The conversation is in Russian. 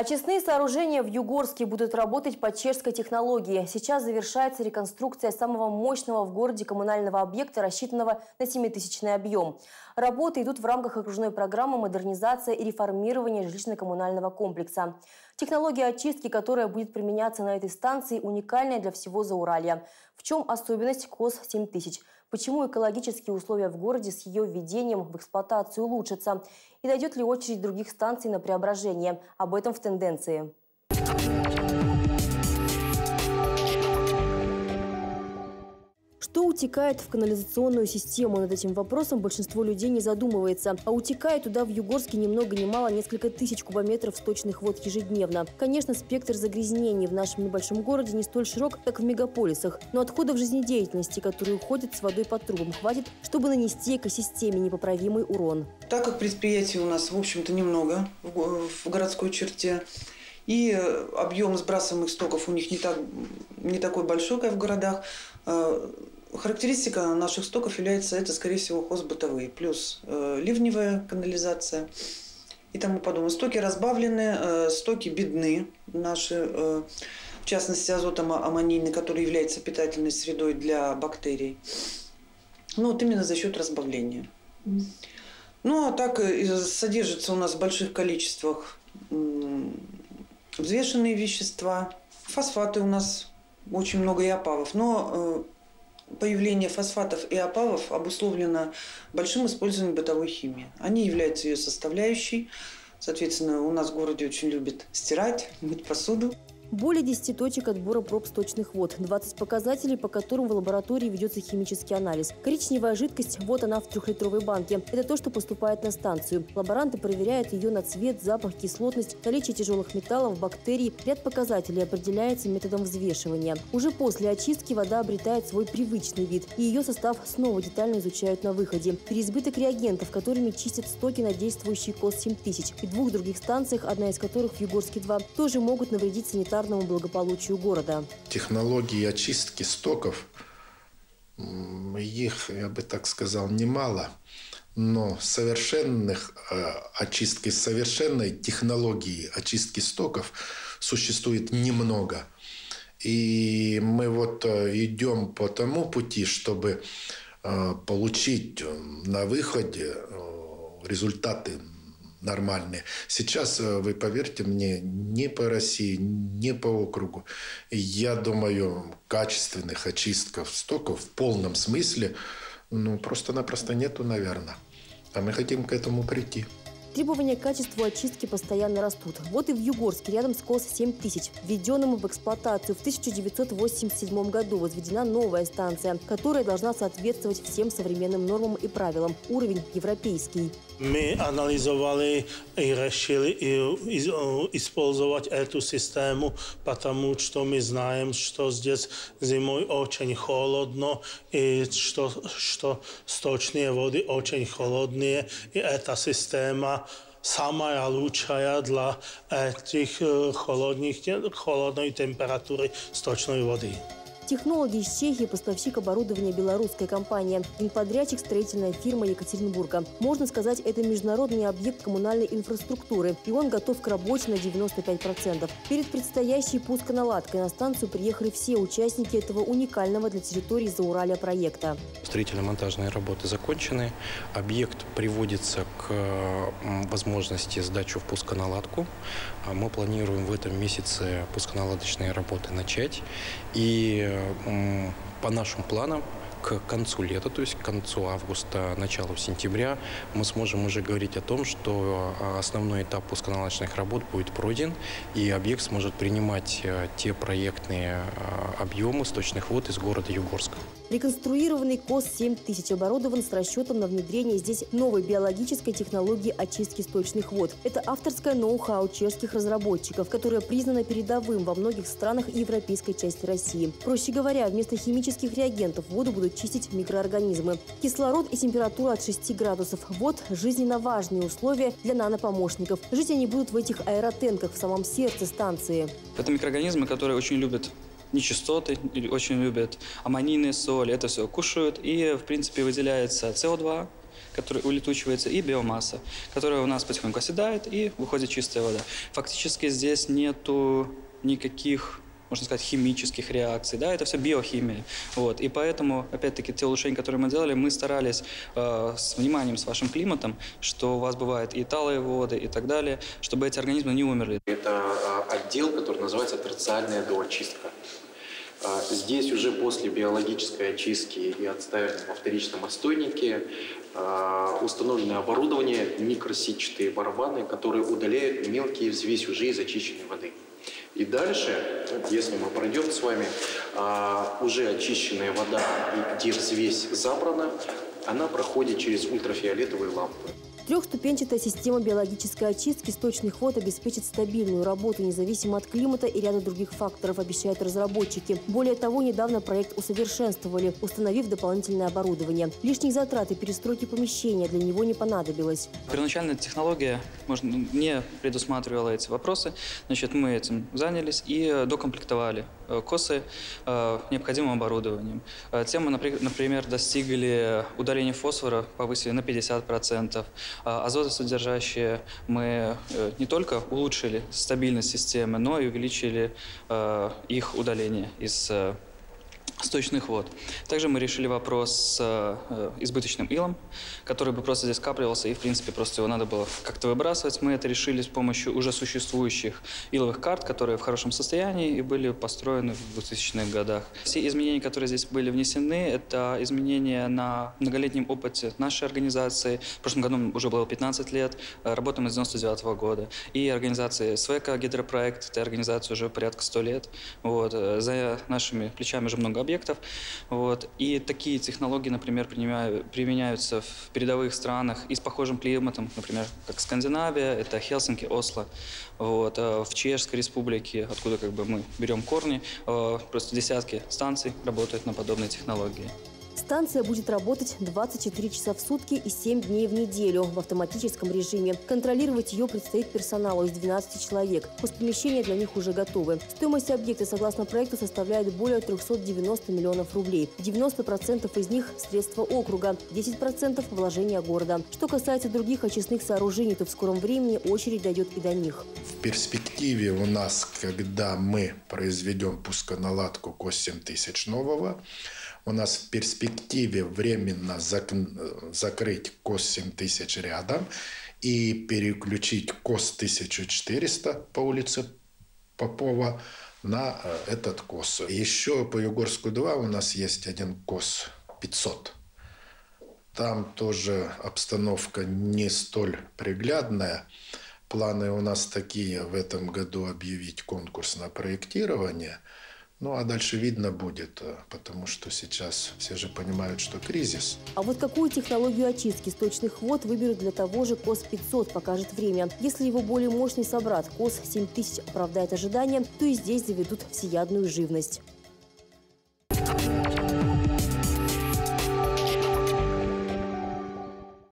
Очистные сооружения в Югорске будут работать по чешской технологии. Сейчас завершается реконструкция самого мощного в городе коммунального объекта, рассчитанного на 7-тысячный объем. Работы идут в рамках окружной программы «Модернизация и реформирование жилищно-коммунального комплекса». Технология очистки, которая будет применяться на этой станции, уникальная для всего Зауралья. В чем особенность КОС-7000? Почему экологические условия в городе с ее введением в эксплуатацию улучшатся? И дойдет ли очередь других станций на преображение? Об этом в тенденции. Что утекает в канализационную систему? Над этим вопросом большинство людей не задумывается. А утекает туда в Югорске ни много ни мало несколько тысяч кубометров сточных вод ежедневно. Конечно, спектр загрязнений в нашем небольшом городе не столь широк, как в мегаполисах. Но отходов жизнедеятельности, которые уходят с водой по трубам, хватит, чтобы нанести экосистеме непоправимый урон. Так как предприятий у нас, в общем-то, немного в городской черте, и объем сбрасываемых стоков у них не, так, не такой большой, как в городах, э, Характеристика наших стоков является, это, скорее всего, хозбытовые, плюс э, ливневая канализация и тому подобное. Стоки разбавлены, э, стоки бедны наши, э, в частности, азотом аммонийный, который является питательной средой для бактерий. Ну, вот именно за счет разбавления. Ну, а так э, содержится у нас в больших количествах взвешенные вещества, фосфаты у нас очень много и опавов. Но э, появление фосфатов и опалов обусловлено большим использованием бытовой химии. Они являются ее составляющей. Соответственно, у нас в городе очень любят стирать, мыть посуду. Более 10 точек отбора проб сточных вод, 20 показателей, по которым в лаборатории ведется химический анализ. Коричневая жидкость, вот она в трехлитровой банке. Это то, что поступает на станцию. Лаборанты проверяют ее на цвет, запах, кислотность, наличие тяжелых металлов, бактерий. Ряд показателей определяется методом взвешивания. Уже после очистки вода обретает свой привычный вид, и ее состав снова детально изучают на выходе. Переизбыток реагентов, которыми чистят стоки на действующий КОС-7000 и двух других станциях, одна из которых в Югорске-2, тоже могут навредить санитарным санитарному благополучию города. Технологии очистки стоков, их, я бы так сказал, немало, но совершенных э, очистки, совершенной технологии очистки стоков существует немного. И мы вот э, идем по тому пути, чтобы э, получить на выходе результаты нормальные. Сейчас, э, вы поверьте мне, ни по России, ни по округу, я думаю, качественных очистков стоков в полном смысле, ну, просто-напросто нету, наверное. А мы хотим к этому прийти. Требования к качеству очистки постоянно растут. Вот и в Югорске, рядом с КОС-7000, введенным в эксплуатацию в 1987 году, возведена новая станция, которая должна соответствовать всем современным нормам и правилам. Уровень европейский. Мы анализовали и решили использовать эту систему, потому что мы знаем, что здесь зимой очень холодно, и что, что сточные воды очень холодные, и эта система самая лучшая для этих холодных, холодной температуры сточной воды. Технологи из Чехии, поставщик оборудования белорусская компания, генподрядчик строительная фирма Екатеринбурга. Можно сказать, это международный объект коммунальной инфраструктуры, и он готов к работе на 95%. Перед предстоящей пусконаладкой на станцию приехали все участники этого уникального для территории Зауралья проекта. Строительно-монтажные работы закончены. Объект приводится к возможности сдачи в пусконаладку. А мы планируем в этом месяце пусконаладочные работы начать. И по нашим планам к концу лета, то есть к концу августа, началу сентября, мы сможем уже говорить о том, что а, основной этап пусконаладочных работ будет пройден, и объект сможет принимать э, те проектные объемы сточных вод из города Югорска. Реконструированный КОС-7000 оборудован с расчетом на внедрение здесь новой биологической технологии очистки сточных вод. Это авторское ноу-хау чешских разработчиков, которое признано передовым во многих странах европейской части России. Проще говоря, вместо химических реагентов воду будут чистить микроорганизмы. Кислород и температура от 6 градусов – вот жизненно важные условия для нанопомощников. Жить они будут в этих аэротенках в самом сердце станции. Это микроорганизмы, которые очень любят нечистоты, очень любят аммонийные соли, это все кушают, и, в принципе, выделяется СО2, который улетучивается, и биомасса, которая у нас потихоньку оседает, и выходит чистая вода. Фактически здесь нету никаких можно сказать, химических реакций, да, это все биохимия, вот, и поэтому, опять-таки, те улучшения, которые мы делали, мы старались э, с вниманием с вашим климатом, что у вас бывают и талые воды и так далее, чтобы эти организмы не умерли. Это э, отдел, который называется терциальная доочистка. Э, Здесь уже после биологической очистки и отставки во вторичном отстойнике э, установлено оборудование, микросетчатые барабаны, которые удаляют мелкие взвесь уже из очищенной воды. И дальше, если мы пройдем с вами, а, уже очищенная вода, где взвесь забрана, она проходит через ультрафиолетовые лампы. Трехступенчатая система биологической очистки сточных вод обеспечит стабильную работу независимо от климата и ряда других факторов, обещают разработчики. Более того, недавно проект усовершенствовали, установив дополнительное оборудование. Лишних затрат и перестройки помещения для него не понадобилось. Первоначально технология можно, не предусматривала эти вопросы. Значит, мы этим занялись и докомплектовали э, косы э, необходимым оборудованием. Э, Тем мы, напри- например, достигли удаления фосфора, повысили на 50%. А Азотосодержащие мы э, не только улучшили стабильность системы, но и увеличили э, их удаление из э, сточных вод. Также мы решили вопрос с э, избыточным илом, который бы просто здесь скапливался, и, в принципе, просто его надо было как-то выбрасывать. Мы это решили с помощью уже существующих иловых карт, которые в хорошем состоянии и были построены в 2000-х годах. Все изменения, которые здесь были внесены, это изменения на многолетнем опыте нашей организации. В прошлом году уже было 15 лет, э, работаем с 99 года. И организации СВЭКа Гидропроект, этой организации уже порядка 100 лет. Вот. э, За нашими плечами уже много объектов. Вот. И такие технологии, например, применяются в передовых странах и с похожим климатом, например, как Скандинавия, это Хельсинки, Осло. Вот. А В Чешской республике, откуда как бы мы берем корни, э, просто десятки станций работают на подобные технологии. Станция будет работать 24 часа в сутки и 7 дней в неделю в автоматическом режиме. Контролировать ее предстоит персоналу из 12 человек. Хозпомещения для них уже готовы. Стоимость объекта, согласно проекту, составляет более 390 миллионов рублей. 90% из них – средства округа, 10% – вложения города. Что касается других очистных сооружений, то в скором времени очередь дойдет и до них. В перспективе у нас, когда мы произведем пусконаладку КОС-7000 нового, у нас в перспективе временно зак- закрыть КОС-7000 рядом и переключить КОС-1400 по улице Попова на э, этот КОС. Еще по Югорску-2 у нас есть один КОС-500. Там тоже обстановка не столь приглядная. Планы у нас такие в этом году объявить конкурс на проектирование. Ну а дальше видно будет, э, потому что сейчас все же понимают, что кризис. А вот какую технологию очистки сточных вод выберут для того же КОС-500, покажет время. Если его более мощный собрат КОС-7000 оправдает ожидания, то и здесь заведут всеядную живность.